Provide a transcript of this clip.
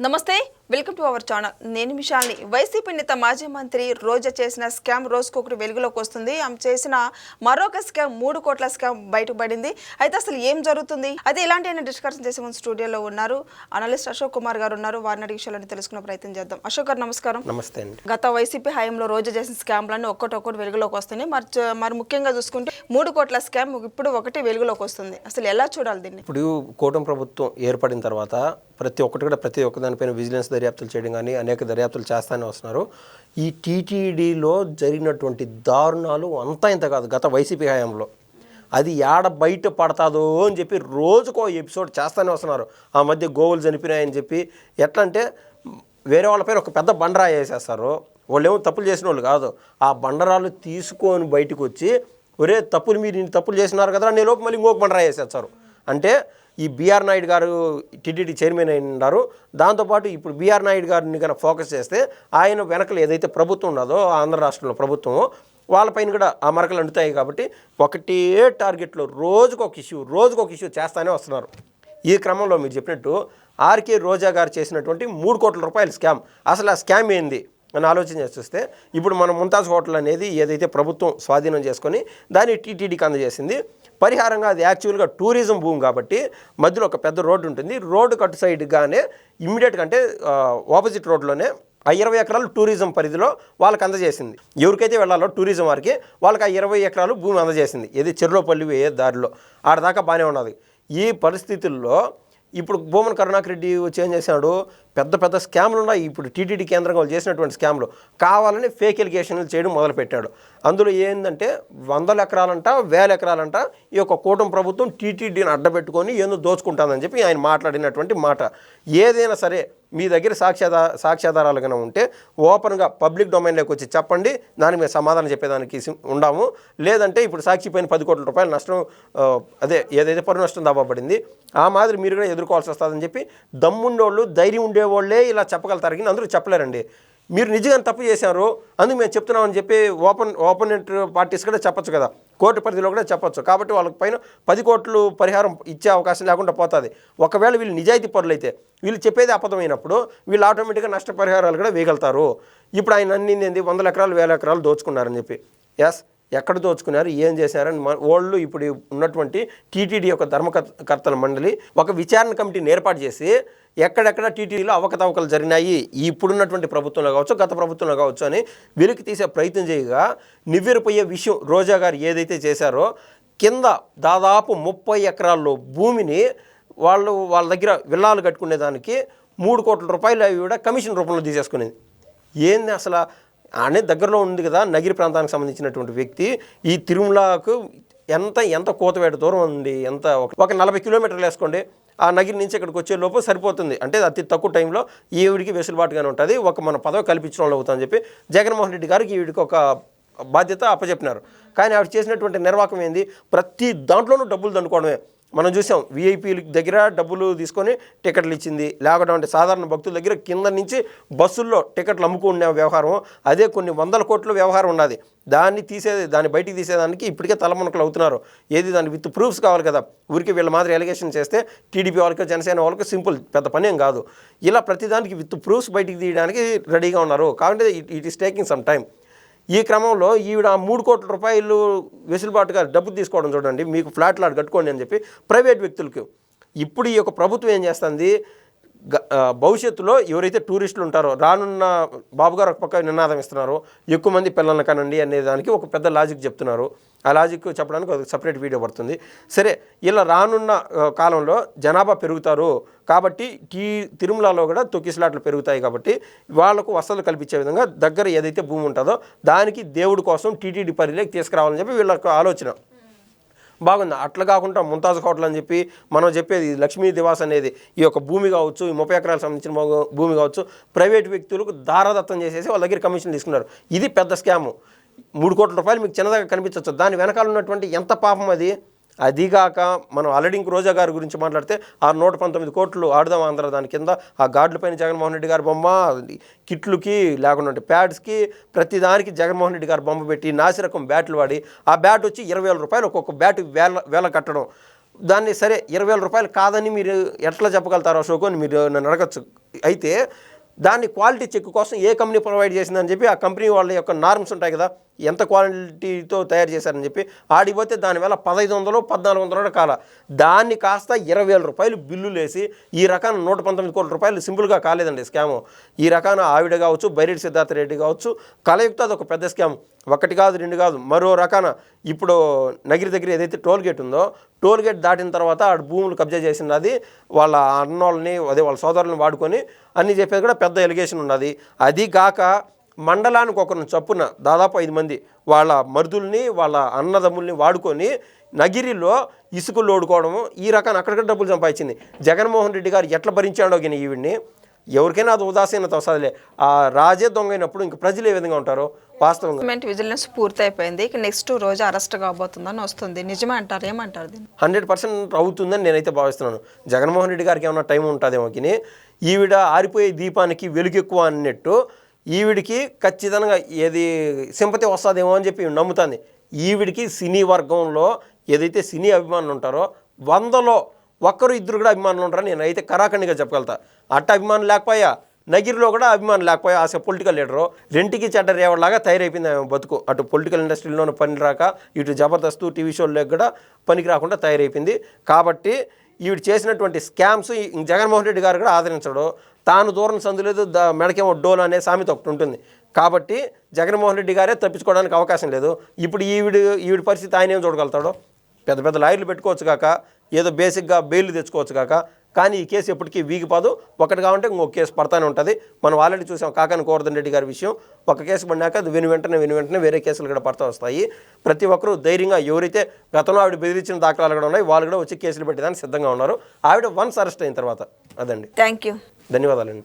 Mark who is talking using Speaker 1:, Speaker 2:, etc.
Speaker 1: నమస్తే. Welcome to our channel. నేను మిషాల్ని. వైసీపీ నేత మాజీ మంత్రి రోజా చేసిన స్కామ్ రోజుకు ఒకటి వెలుగులోకి వస్తుంది. ఆమె చేసిన మరొక స్కామ్ మూడు కోట్ల స్కామ్ బయటపడింది. అయితే అసలు ఏం జరుగుతుంది? అయితే ఇలాంటి అయినా డిస్కషన్ చేసే ముందు స్టూడియోలో ఉన్నారు అనలిస్ట్ అశోక్ కుమార్ గారు ఉన్నారు. వారిని అడిగే విషయాలను తెలుసుకునే ప్రయత్నం చేద్దాం. అశోక్ గారు నమస్కారం.
Speaker 2: నమస్తే అండి.
Speaker 1: గత వైసీపీ హయాంలో రోజు చేసిన స్కామ్లన్నీ ఒక్కటి ఒక్కటి వెలుగులోకి వస్తున్నాయి. మరి మరి ముఖ్యంగా చూసుకుంటే మూడు కోట్ల స్కామ్ ఇప్పుడు ఒకటి వెలుగులోకి వస్తుంది. అసలు ఎలా చూడాలి దీన్ని?
Speaker 2: ఇప్పుడు కూటమి ప్రభుత్వం ఏర్పడిన తర్వాత ప్రతి ఒక్కటి కూడా ప్రతి ఒక్క దానిపైన విజిలెన్స్ దర్యాప్తులు చేయడం కానీ అనేక దర్యాప్తులు చేస్తానే వస్తున్నారు. ఈ టీటీడీలో జరిగినటువంటి దారుణాలు అంతా ఇంత కాదు గత వైసీపీ హయాంలో. అది ఏడ బయట పడతాదో అని చెప్పి రోజుకో ఎపిసోడ్ చేస్తానే వస్తున్నారు. ఆ మధ్య గోవులు చనిపోయినాయని చెప్పి ఎట్లా అంటే వేరే వాళ్ళ పేరు ఒక పెద్ద బండరా వేసేస్తారు. వాళ్ళు ఏమో తప్పులు చేసిన వాళ్ళు కాదు. ఆ బండరాలు తీసుకొని బయటకు వచ్చి ఒరే తప్పులు మీరు ఇన్ని తప్పులు చేసినారు కదా నేను లోపు మళ్ళీ ఇంకొక బండరా వేసేస్తారు. అంటే ఈ బీఆర్ నాయుడు గారు టీటీడీ చైర్మన్ అయి ఉన్నారు దాంతోపాటు ఇప్పుడు బీఆర్ నాయుడు గారిని కనుక ఫోకస్ చేస్తే ఆయన వెనకలు ఏదైతే ప్రభుత్వం ఉన్నదో ఆంధ్ర రాష్ట్రంలో ప్రభుత్వం వాళ్ళపైన కూడా ఆ మరకలు అంటుతాయి కాబట్టి ఒకటే టార్గెట్లో రోజుకు ఒక ఇష్యూ రోజుకు ఒక ఇష్యూ చేస్తానే వస్తున్నారు. ఈ క్రమంలో మీరు చెప్పినట్టు ఆర్కే రోజా గారు చేసినటువంటి మూడు కోట్ల రూపాయల స్కామ్. అసలు ఆ స్కామ్ ఏంది? అని ఆలోచన చేసి చూస్తే ఇప్పుడు మన ముంతాజ్ హోటల్ అనేది ఏదైతే ప్రభుత్వం స్వాధీనం చేసుకొని దాన్ని టీటీడీకి అందజేసింది. పరిహారంగా అది యాక్చువల్గా టూరిజం భూమి కాబట్టి మధ్యలో ఒక పెద్ద రోడ్డు ఉంటుంది. రోడ్డు కట్టు సైడ్గానే ఇమ్మీడియట్గా అంటే ఆపోజిట్ రోడ్లోనే ఆ ఇరవై ఎకరాలు టూరిజం పరిధిలో వాళ్ళకి అందజేసింది. ఎవరికైతే వెళ్ళాలో టూరిజం వారికి వాళ్ళకి ఆ ఇరవై ఎకరాలు భూమి అందజేసింది. ఏది చెర్లోపల్లి ఏ దారిలో. ఆడదాకా బాగానే ఉన్నది. ఈ పరిస్థితుల్లో ఇప్పుడు భూమన్ కరుణాకరెడ్డి చేంజ్ చేశాడు? పెద్ద పెద్ద స్కామ్లు ఉన్నాయి. ఇప్పుడు టీటీడీ కేంద్రంగా వాళ్ళు చేసినటువంటి స్కామ్లు. కావాలని ఫేక్ ఎలిగేషన్లు చేయడం మొదలుపెట్టాడు. అందులో ఏంటంటే వందల ఎకరాలంట వేల ఎకరాలంట ఈ యొక్క కూటమి ప్రభుత్వం టీటీడీని అడ్డబెట్టుకొని ఏందో దోచుకుంటుందని చెప్పి ఆయన మాట్లాడినటువంటి మాట. ఏదైనా సరే మీ దగ్గర సాక్ష్యాధా సాక్ష్యాధారాలు కనుక ఉంటే ఓపెన్గా పబ్లిక్ డొమైన్లోకి వచ్చి చెప్పండి. దానికి మేము సమాధానం చెప్పేదానికి ఉండాము. లేదంటే ఇప్పుడు సాక్షిపోయిన పది కోట్ల రూపాయలు నష్టం అదే ఏదైతే పరు నష్టం దాబడింది ఆ మాదిరి మీరు కూడా ఎదుర్కోవాల్సి వస్తుందని చెప్పి దమ్ముండేవాళ్ళు ధైర్యం ఉండేవాళ్ళే ఇలా చెప్పగలుగుతారు కానీ అందరూ చెప్పలేరండి. మీరు నిజంగా తప్పు చేశారు అందుకు మేము చెప్తున్నామని చెప్పి ఓపెన్ ఓపెనెంట్ పార్టీస్ కూడా చెప్పొచ్చు కదా. కోర్టు పరిధిలో కూడా చెప్పొచ్చు. కాబట్టి వాళ్ళకి పైన పది కోట్లు పరిహారం ఇచ్చే అవకాశం లేకుండా పోతుంది. ఒకవేళ వీళ్ళు నిజాయితీ పరులైతే వీళ్ళు చెప్పేది అబద్ధమైనప్పుడు వీళ్ళు ఆటోమేటిక్గా నష్టపరిహారాలు కూడా వేయగలుగుతారు. ఇప్పుడు ఆయన అన్ని ఏంది? వందల ఎకరాలు వేల ఎకరాలు దోచుకున్నారని చెప్పి. ఎస్ ఎక్కడ దోచుకున్నారు ఏం చేశారని మన వాళ్ళు ఇప్పుడు ఉన్నటువంటి టీటీడీ యొక్క ధర్మకర్తల మండలి ఒక విచారణ కమిటీని ఏర్పాటు చేసి ఎక్కడెక్కడ టీటీడీలో అవకతవకలు జరిగినాయి ఇప్పుడున్నటువంటి ప్రభుత్వంలో కావచ్చు గత ప్రభుత్వంలో కావచ్చు అని వెలికి తీసే ప్రయత్నం చేయగా నివ్వెరపోయే విషయం రోజా గారు ఏదైతే చేశారో కింద దాదాపు ముప్పై ఎకరాల్లో భూమిని వాళ్ళు వాళ్ళ దగ్గర విల్లాలు కట్టుకునేదానికి మూడు కోట్ల రూపాయలు అవి కూడా కమిషన్ రూపంలో తీసేసుకునేది. ఏంది అసలు అనే దగ్గరలో ఉంది కదా నగిరి ప్రాంతానికి సంబంధించినటువంటి వ్యక్తి ఈ తిరుమలకు ఎంత ఎంత కోతవేట దూరం ఉంది ఎంత ఒక- ఒక నలభై కిలోమీటర్లు వేసుకోండి ఆ నగిరి నుంచి ఇక్కడికి వచ్చే లోపు సరిపోతుంది. అంటే అతి తక్కువ టైంలో ఈవిడికి వెసులుబాటుగానే ఉంటుంది ఒక మన పదవి కల్పించడం అవుతుందని చెప్పి జగన్మోహన్ రెడ్డి గారికి ఈవిడికి ఒక బాధ్యత అప్పచెప్పినారు. కానీ ఆవిడ చేసినటువంటి నిర్వాహకం ఏంది? ప్రతి దాంట్లోనూ డబ్బులు దండుకోవడమే. మనం చూసాం వీఐపీల దగ్గర డబ్బులు తీసుకొని టికెట్లు ఇచ్చింది. లేకపోతే సాధారణ భక్తుల దగ్గర కింద నుంచి బస్సుల్లో టికెట్లు అమ్ముకునే వ్యవహారం. అదే కొన్ని వందల కోట్ల వ్యవహారం ఉన్నది. దాన్ని తీసేది దాన్ని బయటికి తీసేదానికి ఇప్పటికే తలమునకలు అవుతున్నారు. ఏది దాని విత్ ప్రూఫ్స్ కావాలి కదా. ఊరికి వీళ్ళ మాదిరి ఎలిగేషన్ చేస్తే టీడీపీ వాళ్ళకి జనసేన వాళ్ళకి సింపుల్ పెద్ద పని ఏం కాదు. ఇలా ప్రతిదానికి విత్ ప్రూఫ్స్ బయటికి తీయడానికి రెడీగా ఉన్నారు. కాబట్టి it is taking some time ఈ క్రమంలో ఈవిడ మూడు కోట్ల రూపాయలు వెసులుబాటుగా డబ్బు తీసుకోవడం చూడండి మీకు ఫ్లాట్ లాట్ కట్టుకోండి అని చెప్పి ప్రైవేట్ వ్యక్తులకు. ఇప్పుడు ఈ యొక్క ప్రభుత్వం ఏం చేస్తుంది? భవిష్యత్తులో ఎవరైతే టూరిస్టులు ఉంటారో రానున్న బాబు గారు ఒక పక్క నినాదం ఇస్తున్నారు ఎక్కువ మంది పిల్లల్ని కనండి అనే దానికి ఒక పెద్ద లాజిక్ చెప్తున్నారు. ఆ లాజిక్ చెప్పడానికి ఒక సపరేట్ వీడియో పడుతుంది. సరే ఇలా రానున్న కాలంలో జనాభా పెరుగుతారు కాబట్టి టీ తిరుమలలో కూడా తొక్కిసలాట్లు పెరుగుతాయి కాబట్టి వాళ్ళకు వసతులు కల్పించే విధంగా దగ్గర ఏదైతే భూమి ఉంటుందో దానికి దేవుడి కోసం టీటీడీ పరిధిలోకి తీసుకురావాలని చెప్పి వీళ్ళ ఆలోచన. బాగుంది? అట్లా కాకుండా ముంతాజ్ హోటల్ అని చెప్పి మనం చెప్పేది లక్ష్మీ దివాస్ అనేది ఈ యొక్క భూమి కావచ్చు ఈ ముప్పై ఎకరాలకు సంబంధించిన భూమి కావచ్చు ప్రైవేట్ వ్యక్తులకు దారాదత్తం చేసేసి వాళ్ళ దగ్గర కమిషన్ తీసుకున్నారు. ఇది పెద్ద స్కాము. మూడు కోట్ల రూపాయలు మీకు చిన్నదాకా కనిపించవచ్చు దాని వెనకాల ఉన్నటువంటి ఎంత పాపం అది? అదిగాక మనం ఆల్రెడీ ఇంక రోజా గారి గురించి మాట్లాడితే ఆ నూట పంతొమ్మిది కోట్లు ఆడదాం ఆంధ్ర దాని కింద ఆ గాడ్లపైన పైన జగన్మోహన్ రెడ్డి గారి బొమ్మ కిట్లుకి లేకుండా ప్యాడ్స్కి ప్రతి దానికి జగన్మోహన్ రెడ్డి గారి బొమ్మ పెట్టి నాసిరకం బ్యాట్లు వాడి ఆ బ్యాట్ వచ్చి ఇరవై వేల రూపాయలు ఒక్కొక్క బ్యాట్ వేల వేల కట్టడం. దాన్ని సరే ఇరవై వేల రూపాయలు కాదని మీరు ఎట్లా చెప్పగలుగుతారో అశోక్ అని మీరు నన్ను అడగచ్చు. అయితే దాన్ని క్వాలిటీ చెక్ కోసం ఏ కంపెనీ ప్రొవైడ్ చేసిందని చెప్పి ఆ కంపెనీ వాళ్ళ యొక్క నార్మ్స్ ఉంటాయి కదా ఎంత క్వాలిటీతో తయారు చేశారని చెప్పి ఆడిపోతే దానివల్ల పదహైదు వందలు పద్నాలుగు వందలు కాల దాన్ని కాస్త ఇరవై వేల రూపాయలు బిల్లులు వేసి ఈ రకాన నూట పంతొమ్మిది కోట్ల రూపాయలు సింపుల్గా కాలేదండి స్కాము. ఈ రకాన ఆవిడ కావచ్చు బైరెడ్డి సిద్ధార్థ రెడ్డి కావచ్చు కలయుక్త అది ఒక పెద్ద స్కామ్. ఒకటి కాదు రెండు కాదు మరో రకాన ఇప్పుడు నగిరి దగ్గర ఏదైతే టోల్ గేట్ ఉందో టోల్ గేట్ దాటిన తర్వాత ఆడ భూములు కబ్జా చేసినది వాళ్ళ అన్నోళ్ళని అదే వాళ్ళ సోదరులను వాడుకొని అన్ని చెప్పేది కూడా పెద్ద ఎలిగేషన్ ఉన్నది. అది కాక మండలానికి ఒకరిని చప్పున దాదాపు ఐదు మంది వాళ్ళ మరుదుల్ని వాళ్ళ అన్నదమ్ముల్ని వాడుకొని నగిరిలో ఇసుకలు ఓడుకోవడము ఈ రకాన్ని అక్కడిక్కడ డబ్బులు సంపాదించింది. జగన్మోహన్ రెడ్డి గారు ఎట్లా భరించాడో కానీ ఈవిడ్ని ఎవరికైనా అది ఉదాసీనత వస్తుందిలే. ఆ రాజే దొంగ అయినప్పుడు ఇంక ప్రజలు ఏ విధంగా ఉంటారో? వాస్తవంగా.
Speaker 1: విజిలెన్స్ పూర్తయిపోయింది. ఇక నెక్స్ట్ రోజు అరెస్ట్ కాబోతుందని వస్తుంది. నిజమే అంటారు? ఏమంటారు దీన్ని?
Speaker 2: హండ్రెడ్ పర్సెంట్ అవుతుందని నేనైతే భావిస్తున్నాను. జగన్మోహన్ రెడ్డి గారికి ఏమైనా టైం ఉంటుందేమో కానీ ఈవిడ ఆరిపోయే దీపానికి వెలుగు ఎక్కువ అన్నట్టు ఈవిడికి ఖచ్చితంగా ఏది సింపతి వస్తుందేమో అని చెప్పి నమ్ముతుంది. ఈవిడికి సినీ వర్గంలో ఏదైతే సినీ అభిమానులు ఉంటారో వందలో ఒక్కరు ఇద్దరు కూడా అభిమానులు ఉంటారని నేను అయితే కరాఖండిగా చెప్పగలుగుతా. అట్ట అభిమానులు లేకపోయా? నగిరిలో కూడా అభిమానులు లేకపోయా? ఆశ పొలిటికల్ లీడరు రెంటికి చెడ్డ రేవడలాగా తయారైపోయింది ఆమె బతుకు. అటు పొలిటికల్ ఇండస్ట్రీలోనూ పని రాక ఇటు జబర్దస్త్ టీవీ షోల్లో కూడా పనికి రాకుండా తయారైపోయింది. కాబట్టి ఈవిడ చేసినటువంటి స్కామ్స్ జగన్మోహన్ రెడ్డి గారు కూడా ఆదరించడు. తాను దూరం సందులేదు ద మెడకేమో డోల్ అనే సామెత ఒకటి ఉంటుంది. కాబట్టి జగన్మోహన్ రెడ్డి గారే తప్పించుకోవడానికి అవకాశం లేదు. ఇప్పుడు ఈవిడ ఈవిడ పరిస్థితి ఆయన ఏం చూడగలుగుతాడో? పెద్ద పెద్ద లాయర్లు పెట్టుకోవచ్చు కాక ఏదో బేసిక్గా బెయిల్ తెచ్చుకోవచ్చు కాక కానీ ఈ కేసు ఎప్పటికీ వీగిపోదు. ఒకటి కావాలంటే ఇంకొక కేసు పడతానే ఉంటుంది. మనం ఆల్రెడీ చూసాం కాకాని కోరదన్ రెడ్డి గారి విషయం. ఒక కేసు పడినాక అది విని వెంటనే విని వెంటనే వేరే కేసులు కూడా పడతా వస్తాయి. ప్రతి ఒక్కరూ ధైర్యంగా ఎవరైతే గతంలో ఆవిడ బెదిరించిన దాఖలాలు కూడా ఉన్నాయి వాళ్ళు కూడా వచ్చి కేసులు పెట్టేదానికి సిద్ధంగా ఉన్నారు. ఆవిడ వన్స్ అరెస్ట్ అయిన తర్వాత. అదండి.
Speaker 1: థ్యాంక్ యూ
Speaker 2: ధన్యవాదాలండి.